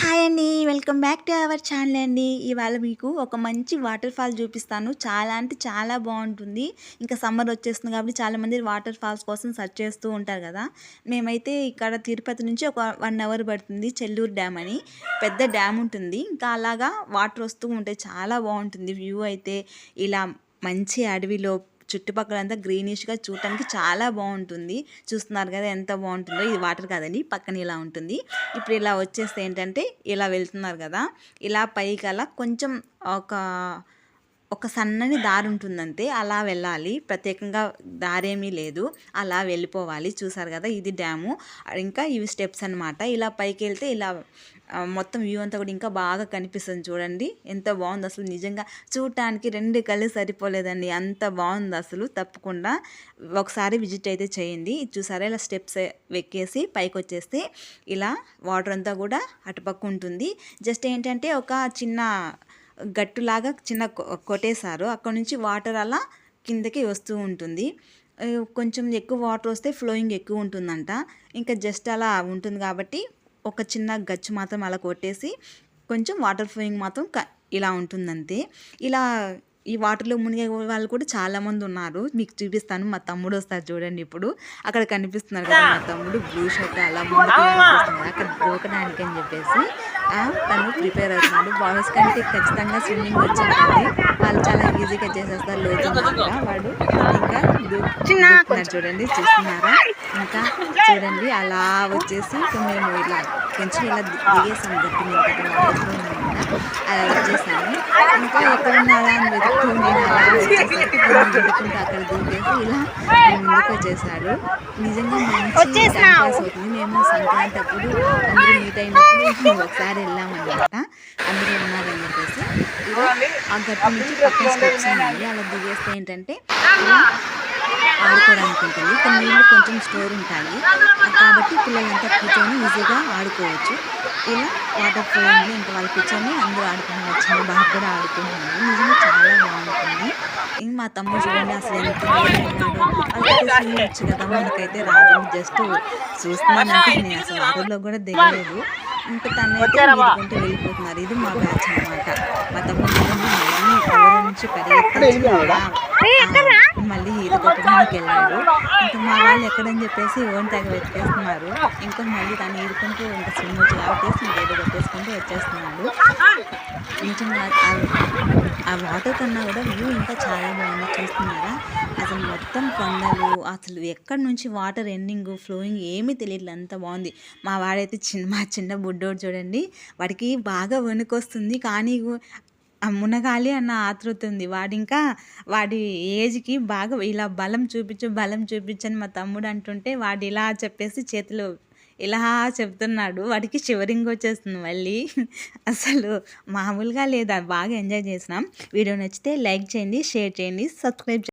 Hi అండి welcome back to our channel అండి. ఇవాళ మీకు ఒక మంచి వాటర్ ఫాల్ చూపిస్తాను. చాలా అంటే చాలా బాగుంటుంది. ఇంకా సమ్మర్ వచ్చేస్తుంది కాబట్టి చాలామంది వాటర్ ఫాల్స్ కోసం సెర్చ్ చేస్తూ ఉంటారు కదా. మేమైతే ఇక్కడ తిరుపతి నుంచి ఒక వన్ అవర్ పడుతుంది చెల్లూరు డ్యామ్ అని. పెద్ద డ్యామ్ ఉంటుంది. ఇంకా అలాగా వాటర్ వస్తూ ఉంటాయి చాలా బాగుంటుంది. వ్యూ అయితే ఇలా మంచి అడవిలో చుట్టుపక్కలంతా గ్రీనిష్గా చూడటానికి చాలా బాగుంటుంది. చూస్తున్నారు కదా ఎంత బాగుంటుందో. ఇది వాటర్ కాదండి పక్కన ఇలా ఉంటుంది. ఇప్పుడు ఇలా వచ్చేస్తే ఏంటంటే ఇలా వెళ్తున్నారు కదా. ఇలా పైకి అలా కొంచెం ఒక ఒక సన్నని దారి ఉంటుందంతే. అలా వెళ్ళాలి. ప్రత్యేకంగా దారేమీ లేదు. అలా వెళ్ళిపోవాలి. చూసారు కదా ఇది డ్యాము. ఇంకా ఇవి స్టెప్స్ అనమాట ఇలా పైకి వెళ్తే ఇలా మొత్తం వ్యూ అంతా కూడా ఇంకా బాగా కనిపిస్తుంది చూడండి. ఎంత బాగుంది అసలు నిజంగా. చూడటానికి రెండు కళ్ళు సరిపోలేదండి. అంత బాగుంది అసలు తప్పకుండా. ఒకసారి విజిట్ అయితే చేయండి. చూసారా ఇలా స్టెప్స్ ఎక్కేసి పైకి వచ్చేస్తే ఇలా వాటర్ అంతా కూడా అటుపక్క ఉంటుంది. జస్ట్ ఏంటంటే ఒక చిన్న గట్టులాగా చిన్న కొట్టేశారు. అక్కడ నుంచి వాటర్ అలా కిందకి వస్తూ ఉంటుంది. కొంచెం ఎక్కువ వాటర్ వస్తే ఫ్లోయింగ్ ఎక్కువ ఉంటుందంట. ఇంకా జస్ట్ అలా ఉంటుంది కాబట్టి ఒక చిన్న గచ్చు మాత్రం అలా కొట్టేసి కొంచెం వాటర్ ఫ్లోయింగ్ మాత్రం ఇలా ఉంటుందంతే. ఇలా ఈ వాటర్లో మునిగే వాళ్ళు కూడా చాలామంది ఉన్నారు. మీకు చూపిస్తాను మా తమ్ముడు వస్తారు చూడండి ఇప్పుడు. అక్కడ కనిపిస్తున్నారు కదా మా తమ్ముడు బ్లూ షర్ట్ అలా అక్కడ దూకడానికి అని చెప్పేసి తను ప్రిపేర్ అవుతున్నాడు. బాయ్స్ కంటే ఖచ్చితంగా స్విమ్మింగ్ వచ్చింది వాళ్ళు చాలా ఈజీగా చేసేస్తారు. లోతుగా వాడు ఇంకా చూడండి చూస్తున్నారా? ఇంకా చూడండి అలా వచ్చేసి మేము ఇలా కొంచెం ఇలా దిగేసాం గట్టి మీద అలా వచ్చేసాను ఇంకా ఎక్కడున్నా అలా అని వెతుకుతూ నేను అలా వచ్చేసరికి వెతుకుంటూ అక్కడ దూకేసి ఇలా ముందుకు వచ్చేసాడు నిజంగా మంచి టైం పాస్ అవుతుంది. మేము సంక్రాంతి అప్పుడు అందరూ మీట్ అయినప్పుడు ఒకసారి వెళ్ళామన్నమాట. అందరూ ఉన్నారని చెప్పేసి. ఆ గట్టి నుంచి పక్కన స్టెప్స్ అలా దిగేస్తే ఏంటంటే ఆడుకోవడానికి ఉంటుంది కొన్ని నీళ్ళు కొంచెం స్టోర్ ఉంటాయి. కాబట్టి పిల్లలంతా కూర్చొని ఈజీగా ఆడుకోవచ్చు. ఇలా వాటర్ ఫ్లోయింగ్లో ఇంకా వాళ్ళు కూర్చొని అందరూ ఆడుకుని వచ్చిన బాగా కూడా ఆడుకుంటున్నారు నిజంగా చాలా బాగుంటుంది. ఇంక మా తమ్ముడు చూడండి అసలు ఎంత వాళ్ళకి వచ్చు కదా. మనకైతే రాదు జస్ట్ చూస్తున్నానంటే నేను అసలు వాటర్లో కూడా దిగలేదు. ఇంకా తను అయితే వెళ్ళిపోతున్నారు. ఇది మా బ్యాచ్ అనమాట మా తమ్ముడు నుంచి పరిగెత్తి మళ్ళీ ఈత వెళ్ళాడు. ఇంకా మా వాళ్ళు ఎక్కడని చెప్పేసి ఓన్ తెగ వెతికేస్తున్నారు. ఇంకా మళ్ళీ తను ఈడుకుంటూ ఇంకా స్విమ్ వచ్చి ఇంకేదో కొట్టేసుకుంటూ వచ్చేస్తున్నాడు. కొంచెం ఆ వాటర్ కన్నా కూడా వ్యూ ఇంకా చాలా బాగుంది. చూస్తున్నారా? అసలు మొత్తం కొండలు అసలు ఎక్కడి నుంచి వాటర్ ఎండింగ్ ఫ్లోయింగ్ ఏమీ తెలియట్లేదు. అంత బాగుంది. మా వాడైతే చిన్న మా చిన్న బుడ్డోడు చూడండి. వాడికి బాగా వణుకొస్తుంది. కానీ మునగాలి అన్న ఆతృత ఉంది. వాడు ఇంకా వాడి ఏజ్కి బాగా ఇలా బలం చూపించు బలం చూపించని మా తమ్ముడు అంటుంటే వాడు ఇలా చెప్పేసి చేతిలో ఇలా చెప్తున్నాడు. వాడికి షివరింగ్ వచ్చేస్తుంది మళ్ళీ. అసలు మామూలుగా లేదా బాగా ఎంజాయ్ చేసినాం. వీడియో నచ్చితే లైక్ చేయండి షేర్ చేయండి సబ్స్క్రైబ్